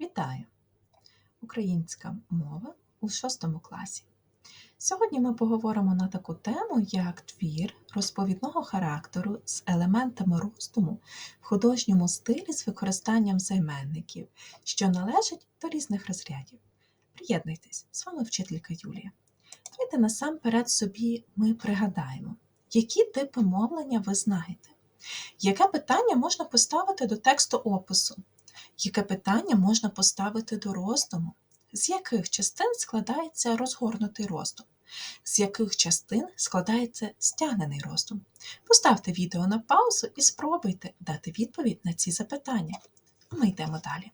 Вітаю! Українська мова у 6 класі. Сьогодні ми поговоримо на таку тему, як твір розповідного характеру з елементами роздуму в художньому стилі з використанням займенників, що належать до різних розрядів. Приєднуйтесь, з вами вчителька Юлія. Давайте насамперед собі ми пригадаємо, які типи мовлення ви знаєте, яке питання можна поставити до тексту опису. Яке питання можна поставити до роздуму? З яких частин складається розгорнутий роздум? З яких частин складається стягнений роздум? Поставте відео на паузу і спробуйте дати відповідь на ці запитання. Ми йдемо далі.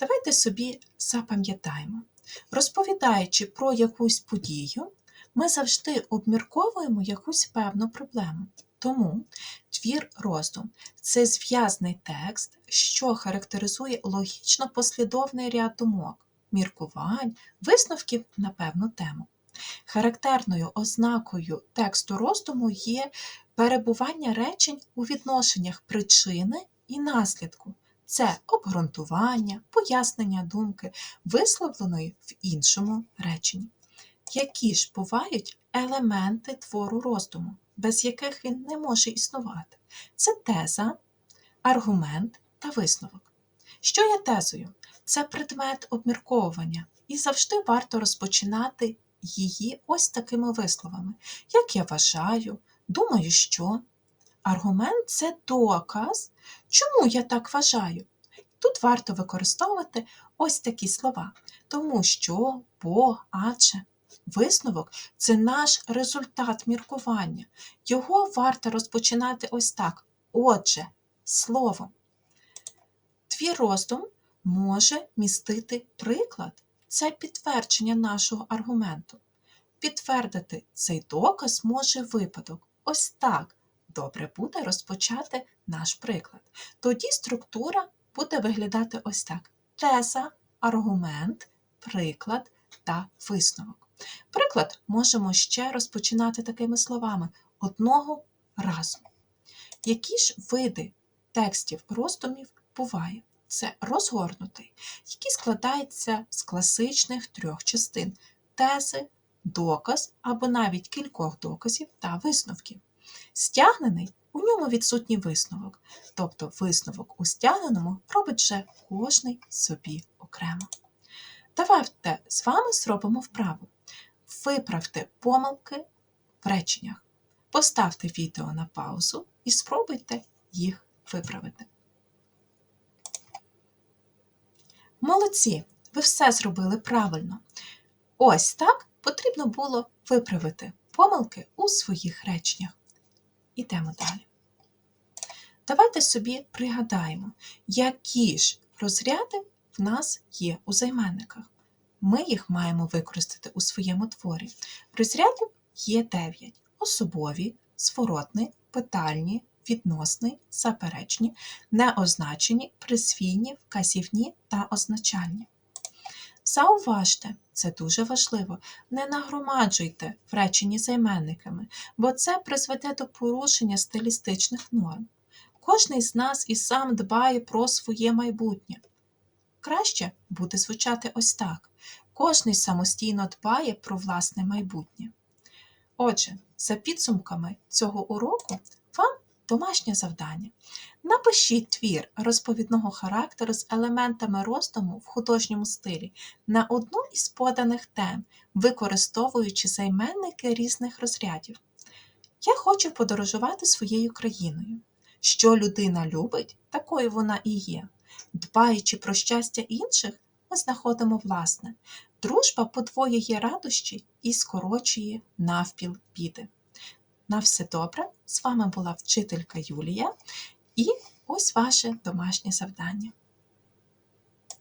Давайте собі запам'ятаємо, розповідаючи про якусь подію, ми завжди обмірковуємо якусь певну проблему. Тому твір роздум це зв'язний текст, що характеризує логічно послідовний ряд думок, міркувань, висновків на певну тему. Характерною ознакою тексту роздуму є перебування речень у відношеннях причини і наслідку. Це обґрунтування, пояснення думки, висловленої в іншому реченні. Які ж бувають елементи твору роздуму, без яких він не може існувати? Це теза, аргумент та висновок. Що є тезою? Це предмет обмірковування, і завжди варто розпочинати її ось такими висловами. Як я вважаю, думаю, що. Аргумент це доказ, чому я так вважаю. Тут варто використовувати ось такі слова, тому що, бо, адже. Висновок це наш результат міркування. Його варто розпочинати ось так. Отже, словом. Твій роздум може містити приклад, це підтвердження нашого аргументу. Підтвердити цей доказ може випадок. Ось так добре буде розпочати наш приклад. Тоді структура буде виглядати ось так: теза, аргумент, приклад та висновок. Приклад можемо ще розпочинати такими словами одного разу. Які ж види текстів роздумів буває? Це розгорнутий, який складається з класичних трьох частин тези, доказ або навіть кількох доказів та висновків. Стягнений у ньому відсутній висновок, тобто висновок у стягненому робить вже кожний собі окремо. Давайте з вами зробимо вправу. Виправте помилки в реченнях. Поставте відео на паузу і спробуйте їх виправити. Молодці! Ви все зробили правильно. Ось так потрібно було виправити помилки у своїх реченнях. Ідемо далі. Давайте собі пригадаємо, які ж розряди в нас є у займенниках. Ми їх маємо використати у своєму творі. Розрядів є 9: особові, зворотний, питальні, відносний, заперечні, неозначені, присвійні, вказівні та означальні. Зауважте, це дуже важливо, не нагромаджуйте в реченні займенниками, бо це призведе до порушення стилістичних норм. Кожний з нас і сам дбає про своє майбутнє. Краще буде звучати ось так: кожний самостійно дбає про власне майбутнє. Отже, за підсумками цього уроку вам домашнє завдання. Напишіть твір розповідного характеру з елементами роздуму в художньому стилі на одну із поданих тем, використовуючи займенники різних розрядів. Я хочу подорожувати своєю країною. Що людина любить, такою вона і є. Дбаючи про щастя інших, ми знаходимо власне. Дружба подвоює радощі і скорочує навпіл біди. На все добре! З вами була вчителька Юлія і ось ваше домашнє завдання.